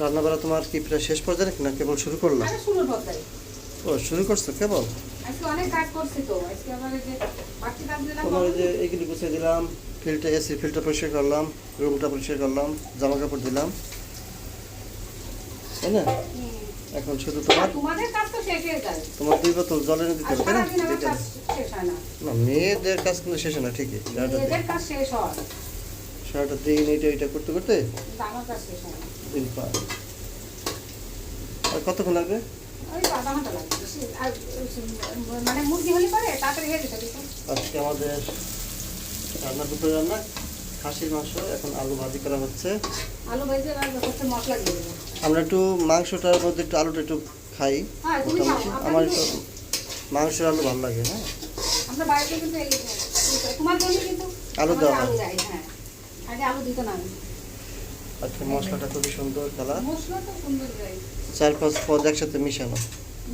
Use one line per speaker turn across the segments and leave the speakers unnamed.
রান্না বাড়া তোমার কি প্রায় শেষ পর্যায়ে না কেবল শুরু করলাম ও শুরু করছ? কেবল? তোমার যে এইগুলি গুছিয়ে দিলাম ফিল্টার এসি ফিল্টার পরিষ্কার করলাম রুমটা পরিষ্কার করলাম জামা কাপড় দিলাম। তাই না? এখন শুধু তোমার তোমার দুই বোতল জল এনে দিতে হবে না? মেয়েদের কাজ কিন্তু শেষ হয় না ঠিকই। সারাটা দিন এইটা এইটা করতে করতে
আমার কাজ শেষ হয়
দিন আর কতক্ষণ লাগবে?
মানে
আজকে আমাদের রান্না দুপুরে রান্না খাসির মাংস এখন আলু ভাজি করা হচ্ছে।
আলু ভেজে মশলা দিয়ে
আমরা একটু মাংসটার মধ্যে একটু আলুটা একটু খাই।
হ্যাঁ আমরা
একটু মাংসের আলু ভালো লাগে হ্যাঁ।
আমরা বাড়িতে কিন্তু তোমার কিন্তু
আলু দেওয়া।
আলু দেয় হ্যাঁ। আগে আলু দিত না
আজকে মশলাটা খুবই সুন্দর কালার
মশলা তো সুন্দর দেয়
চার পাঁচ পদ একসাথে মিশানো।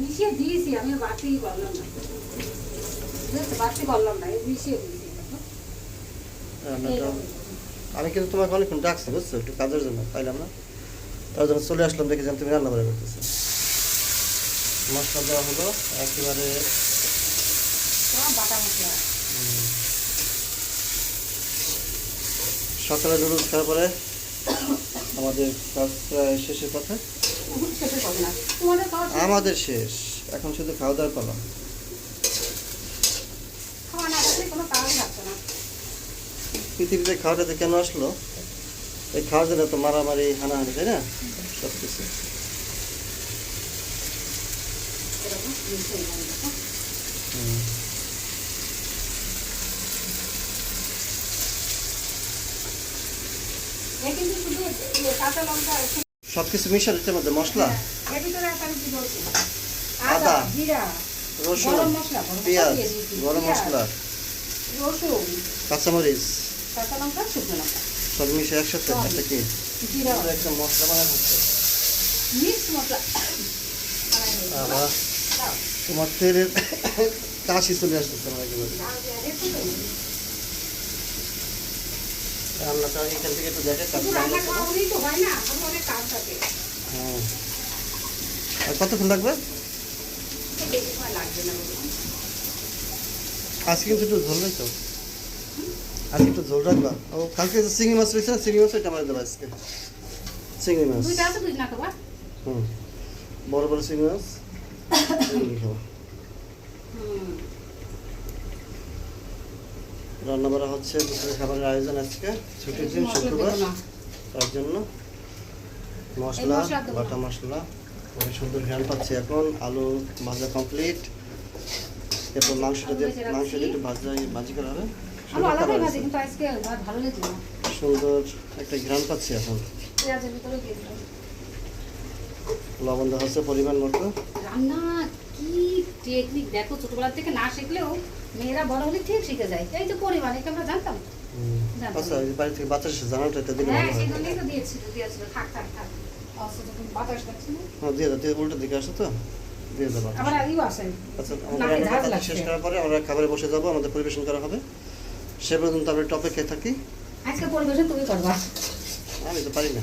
মিশিয়ে দিয়েছি আমি বাড়তি করলাম না। বুঝেছ? বাড়তি করলাম না মিশিয়ে দিয়েছি।
রান্নাটা আমি কিন্তু তোমাকে অনেকক্ষণ ডাকছি বুঝছ? একটু কাজের জন্য পাইলাম না। তার জন্য চলে আসলাম দেখে যেন তুমি রান্না বাড়া করতেছো। মশলা দেওয়া হলো একেবারে
বাটা
সকালে নুডলস খাওয়ার পরে আমাদের কাজ প্রায় শেষের কথা? আমাদের শেষ। এখন শুধু খাওয়া দাওয়ার পালা পৃথিবীতে খাওয়াটাতে কেন আসলো? এই খাওয়ার জন্য তো মারামারি, হানাহানি, তাই না? সব কিছু
এরকম মিশিয়ে নিলাম, দেখো। এ কিন্তু শুধু ইয়ে কাঁচা লঙ্কা একটু-
সব কিছু মিশাল এটার মধ্যে মশলা? আদা, রসুন পেঁয়াজ গরম মশলা কাঁচামরিচ সব মিশে একসাথে। একটা কি একটা মশলা বানানো হচ্ছে তোমার তেলের কাশি চলে আসতেছে আমার একেবারে। রান্নাটা এখান থেকে একটু দেখে
হয়
আর কতক্ষণ লাগবে? আজকে কিন্তু একটু ঝোল তো আজকে একটু ঝোল রাখবা। ও কালকে চিংড়ি মাছ রয়েছে চিংড়ি মাছ আমার দেবো আজকে? চিংড়ি মাছ। হুম। বড় বড় চিংড়ি মাছ খাব। রান্না বাড়া হচ্ছে দুপুরে খাবারের আয়োজন আজকে ছুটির দিন শুক্রবার। তার জন্য মশলা। বাটা মশলা খুবই সুন্দর ঘ্রাণ পাচ্ছি এখন। আলু ভাজা কমপ্লিট এরপর মাংসটা দিয়ে মাংস দিয়ে একটু ভাজা ভাজি করা হবে। সুন্দর একটা ঘ্রাণ পাচ্ছি এখন। লবণ দেওয়া হচ্ছে পরিমাণ মতো।
রান্না কি টেকনিক দেখো ছোটবেলা থেকে না শিখলেও মেয়েরা বড় হলে ঠিক শিখে যায়। এই তো পরিমাণ আমরা জানতাম।
আচ্ছা বাড়ি থেকে বাতাস জানাটা এটা দিলে
হ্যাঁ সেই জন্যই তো দিয়েছিল দিয়েছিল। থাক থাক থাক। বাতাস লাগছে না।
হ্যাঁ দিয়ে দাও উল্টো দিকে আসো তো। দিয়ে দেবো
আবার আগেও আসে।
আচ্ছা
নাকে
আমাদের
ঝাঁজ
রান্না
লাগছে।
শেষ করার পরে আমরা খাবারে বসে যাব আমাদের পরিবেশন করা হবে। সে পর্যন্ত আমরা একটু অপেক্ষায় থাকি।
আজকে পরিবেশন তুমি করবা।
আমি তো পারি না।